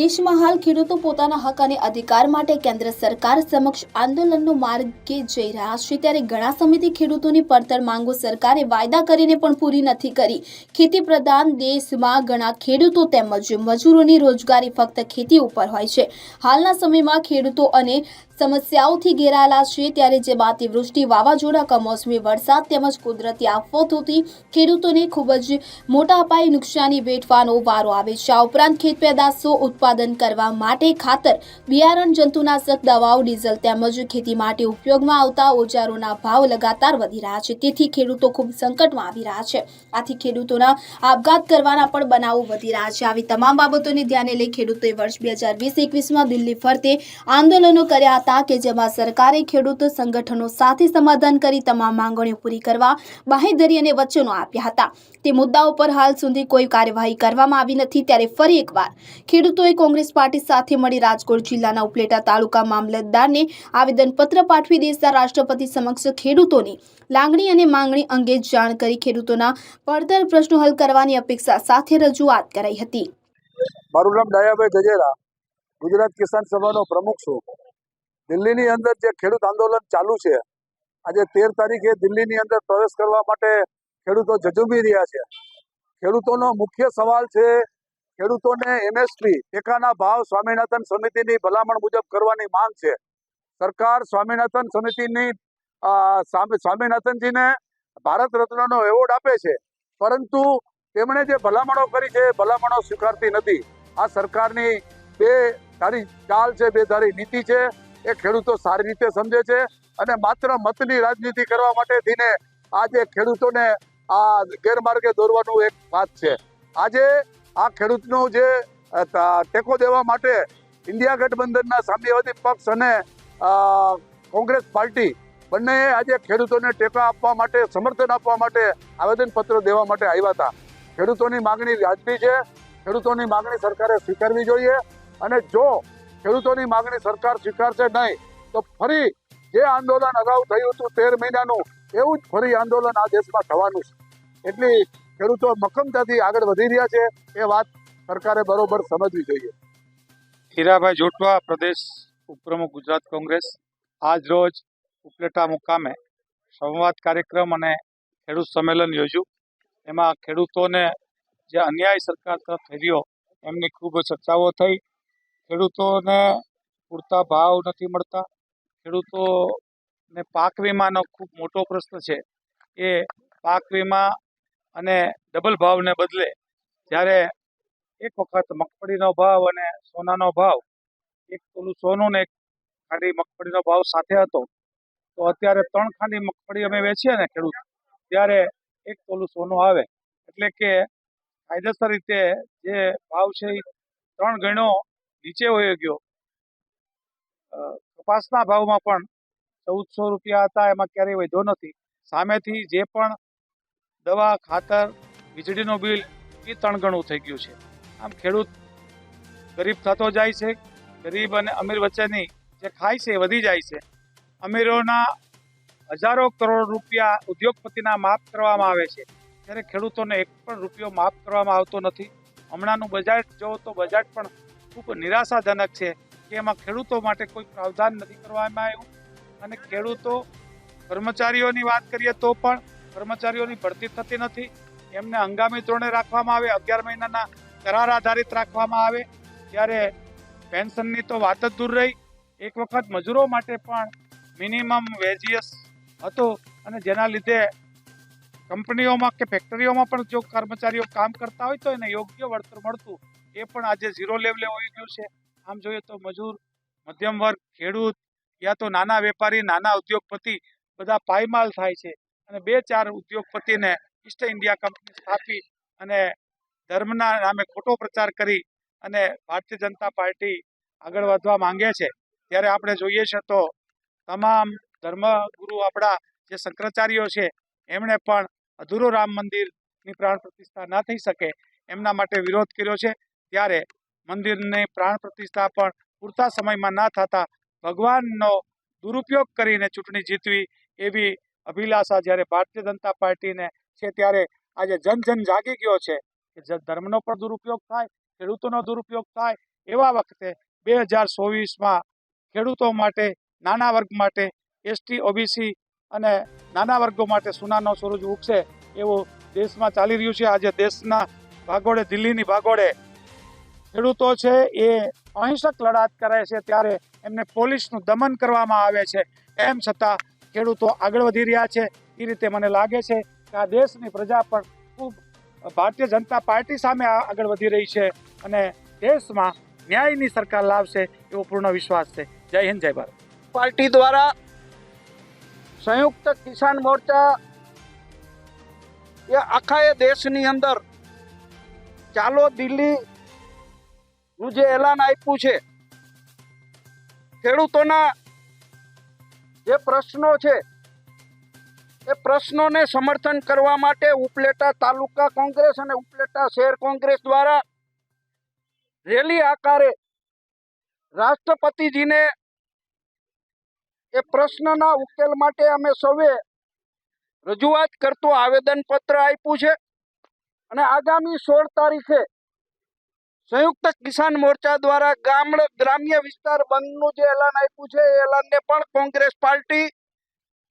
દેશમાં હાલ ખેડૂતો પોતાના હક અને અધિકાર માટે કેન્દ્ર સરકાર સમક્ષ આંદોલનનો માર્ગે જઈ રહ્યા છે. ત્યારે ઘણા સમયથી ખેડૂતોની પડતર માંગો સરકારે વાયદા કરીને પણ પૂરી નથી કરી. ખેતી પ્રધાન દેશમાં ઘણા ખેડૂતો તેમજ મજૂરોની રોજગારી ફક્ત ખેતી ઉપર હોય છે. હાલના સમયમાં ખેડૂતો અને સમસ્યાઓથી ઘેરાયેલા છે ત્યારે જેમાં અતિવૃષ્ટિ વાવાઝોડા કમોસમી વરસાદ તેમજ કુદરતી આફતોથી ખેડૂતોને ખૂબ જ મોટા પાયે નુકસાની વેઠવાનો વારો આવે છે. આ ઉપરાંત ખેત પેદાશો ઉત્પાદન કરવા માટે ખાતર, બિયારણ, જંતુનાશક દવાઓ, ડીઝલ તેમજ ખેતી માટે ઉપયોગમાં આવતા ઓજારોના ભાવ લગાતાર વધી રહ્યા છે. તેથી ખેડૂતો ખૂબ સંકટમાં આવી રહ્યા છે. આથી ખેડૂતોના આપઘાત કરવાના પણ બનાવો વધી રહ્યા છે. આવી તમામ બાબતોને ધ્યાને લઈ ખેડૂતોએ વર્ષ બે હજાર વીસ એકવીસમાં દિલ્હી ફરતે આંદોલનો કર્યા હતા. કે જેમાં સરકારે ખેડૂત સંગઠનો સાથે સમાધાન કરી તમામ માંગણીઓ પૂરી કરવા બાહેધરી અને વચનો આપ્યા હતા. તે મુદ્દાઓ પર હાલ સુધી કોઈ કાર્યવાહી કરવામાં આવી નથી. ત્યારે ફરી એકવાર ખેડૂતોએ કોંગ્રેસ પાર્ટી સાથે મળી રાજકોટ જિલ્લાના ઉપલેટા તાલુકા મામલતદારને આવેદનપત્ર પાઠવી દેશના રાષ્ટ્રપતિ સમક્ષ ખેડૂતોની લાગણી અને માંગણી અંગે જાણ કરી ખેડૂતોના પડતર પ્રશ્નો હલ કરવાની અપેક્ષા સાથે રજૂઆત કરાઈ હતી. મારું નામ દયાભાઈ ગજેરા ગુજરાત કિસાન સભાનો પ્રમુખ છું. દિલ્હીની અંદર જે ખેડૂત આંદોલન ચાલુ છે, આજે તેર તારીખે દિલ્હીની અંદર પ્રવેશ કરવા માટે ખેડૂતો જજુમી રહ્યા છે. ખેડૂતોનો મુખ્ય સવાલ છે, ખેડૂતોને એમએસપી ટેકાના ભાવ સ્વામિનાથન સમિતિની ભલામણ મુજબ કરવાની માંગ છે. સરકાર સ્વામિનાથન સમિતિની સ્વામિનાથનજીને ભારત રત્નનો એવોર્ડ આપે છે, પરંતુ તેમણે જે ભલામણો કરી છે એ ભલામણો સ્વીકારતી નથી. આ સરકારની બે ધારી ચાલ છે, બે ધારી નીતિ છે એ ખેડૂતો સારી રીતે સમજે છે અને માત્ર મતની રાજનીતિ કરવા માટે થઈને આજે ખેડૂતોને આ ગેરમાર્ગે દોરવાનું એક વાત છે. આજે આ ખેડૂતનો જે ટેકો દેવા માટે ઇન્ડિયા ગઠબંધનના સામ્યવાદી પક્ષ અને કોંગ્રેસ પાર્ટી બંનેએ આજે ખેડૂતોને ટેકા આપવા માટે, સમર્થન આપવા માટે આવેદનપત્ર દેવા માટે આવ્યા હતા. ખેડૂતોની માગણી વ્યાજબી છે. ખેડૂતોની માગણી સરકારે સ્વીકારવી જોઈએ અને જો ખેડૂતોની માગણી સરકાર સ્વીકારશે નહીં. તો ફરી જે આંદોલન અગાઉ થયું હતું તેર મહિનાનું, એવું જ ફરી આંદોલન આ દેશમાં થવાનું છે. એટલી ખેડૂતો મક્કમતાથી આગળ વધી રહ્યા છે, એ વાત સરકારે બરોબર સમજવી જોઈએ. હીરાભાઈ જોટવા, પ્રદેશ ઉપપ્રમુખ, ગુજરાત કોંગ્રેસ. આજ રોજ ઉપલેટા મુકામે સંવાદ કાર્યક્રમ અને ખેડૂત સંમેલન યોજ્યું. એમાં ખેડૂતોને જે અન્યાય સરકાર તરફ થઈ રહ્યો, એમની ખૂબ ચર્ચાઓ થઈ. ખેડૂતોને પૂરતા ભાવ નથી મળતા. ખેડૂતોને પાક વીમાનો ખૂબ મોટો પ્રશ્ન છે. એ પાક વીમા અને ડબલ ભાવને બદલે જ્યારે એક વખત મગફળીનો ભાવ અને સોનાનો ભાવ, એક પેલું સોનું ને એક ખાંડી મગફળીનો ભાવ સાથે હતો, તો અત્યારે ત્રણ ખાંડી મગફળી અમે વેચીએ ને ખેડૂત, ત્યારે એક તોલું સોનું આવે. એટલે કે કાયદેસર રીતે જે ભાવ છે એ ત્રણ ગણો નીચે વયો ગયો. કપાસના ભાવમાં પણ ચૌદસો રૂપિયા હતા, એમાં ક્યારેય વધ્યો નથી. સામેથી જે પણ દવા, ખાતર, વીજળીનું બિલ, એ ત્રણ થઈ ગયું છે. આમ ખેડૂત ગરીબ થતો જાય છે. ગરીબ અને અમીર વચ્ચેની જે ખાય છે એ વધી જાય છે. અમીરોના હજારો કરોડ રૂપિયા ઉદ્યોગપતિના માફ કરવામાં આવે છે. ત્યારે ખેડૂતોને એક પણ રૂપિયો માફ કરવામાં આવતો નથી. હમણાંનું બજેટ જો તો બજેટ પણ ખૂબ નિરાશાજનક છે કે એમાં ખેડૂતો માટે કોઈ પ્રાવધાન નથી કરવામાં આવ્યું. અને ખેડૂતો કર્મચારીઓની વાત કરીએ તો પણ કર્મચારીઓની ભરતી થતી નથી. એમને હંગામી ધોરણે રાખવામાં આવે, અગિયાર મહિનાના કરાર આધારિત રાખવામાં આવે. ત્યારે પેન્શનની તો વાત જ દૂર રહી. એક વખત મજૂરો માટે પણ મિનિમમ વેજીએસ હતો અને જેના લીધે કંપનીઓમાં કે ફેક્ટરીઓમાં પણ જો કર્મચારીઓ કામ કરતા હોય તો એને યોગ્ય વળતર મળતું. એ પણ આજે ઝીરો લેવલે હોઈ ગયું છે. આમ જોઈએ તો મજૂર, મધ્યમ વર્ગ, ખેડૂત યા તો નાના વેપારી, નાના ઉદ્યોગપતિ બધા પાયમાલ થાય છે અને બે ચાર ઉદ્યોગપતિને ઈસ્ટ ઇન્ડિયા કંપની સ્થાપી અને ધર્મના નામે ખોટો પ્રચાર કરી અને ભારતીય જનતા પાર્ટી આગળ વધવા માંગે છે. ત્યારે આપણે જોઈએ છે તો તમામ ધર્મગુરુ આપણા જે શંકરાચાર્યો છે, એમણે પણ અધૂરો રામ મંદિરની પ્રાણ પ્રતિષ્ઠા ના થઈ શકે. એમના માટે વિરોધ કર્યો છે. ત્યારે મંદિરની પ્રાણ પ્રતિષ્ઠા પણ પૂરતા સમયમાં ના થતા ભગવાનનો દુરુપયોગ કરીને ચૂંટણી જીતવી એવી અભિલાષા જ્યારે ભારતીય જનતા પાર્ટીને છે ત્યારે આજે જન જન જાગી ગયો છે કે ધર્મનો પણ દુરુપયોગ થાય, ખેડૂતોનો દુરુપયોગ થાય એવા વખતે બે હજાર ચોવીસમાં ખેડૂતો માટે, નાના વર્ગ માટે, એસટી, ઓબીસી અને નાના વર્ગો માટે સોનાનો સૂરજ ઉગશે એવું દેશમાં ચાલી રહ્યું છે. આજે દેશના ભાગોળે, દિલ્હીની ભાગોળે ખેડૂતો છે એ અહિંસક લડાત કરે છે ત્યારે એમને પોલીસનું દમન કરવામાં આવે છે. એમ છતાં ખેડૂતો આગળ વધી રહ્યા છે. એ રીતે મને લાગે છે કે આ દેશની પ્રજા પણ ખૂબ ભારતીય જનતા પાર્ટી સામે આગળ વધી રહી છે અને દેશમાં ન્યાયની સરકાર લાવશે એવો પૂર્ણ વિશ્વાસ છે. જય હિન્દ, જય ભારત. પાર્ટી દ્વારા સંયુક્ત કિસાન મોરચા એ આખા એ દેશની અંદર ચાલો દિલ્હી નું જે એલાન આપ્યું છે, ખેડૂતોના જે પ્રશ્નો છે, એ પ્રશ્નોને સમર્થન કરવા માટે ઉપલેટા તાલુકા કોંગ્રેસ અને ઉપલેટા શહેર કોંગ્રેસ દ્વારા રેલી આકારે રાષ્ટ્રપતિજીને એ પ્રશ્નના ઉકેલ માટે અમે સૌએ રજૂઆત કરતું આવેદન પત્ર આપ્યું છે. અને આગામી સોળ તારીખે સંયુક્ત કિસાન મોરચા દ્વારા ગામડ ગ્રામ્ય વિસ્તાર બંધનું જે એલાન આપ્યું છે, એ એલાનને પણ કોંગ્રેસ પાર્ટી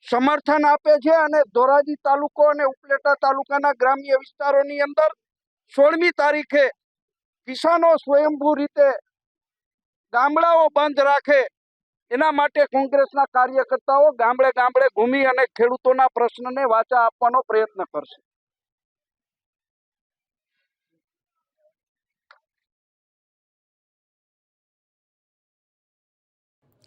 સમર્થન આપે છે અને ધોરાજી તાલુકો અને ઉપલેટા તાલુકાના ગ્રામ્ય વિસ્તારોની અંદર સોળમી તારીખે કિસાનો સ્વયંભૂ રીતે ગામડાઓ બંધ રાખે, એના માટે કોંગ્રેસના કાર્યકર્તાઓ ગામડે ગામડે ઘૂમી અને ખેડૂતોના પ્રશ્નને વાચા આપવાનો પ્રયત્ન કરશે.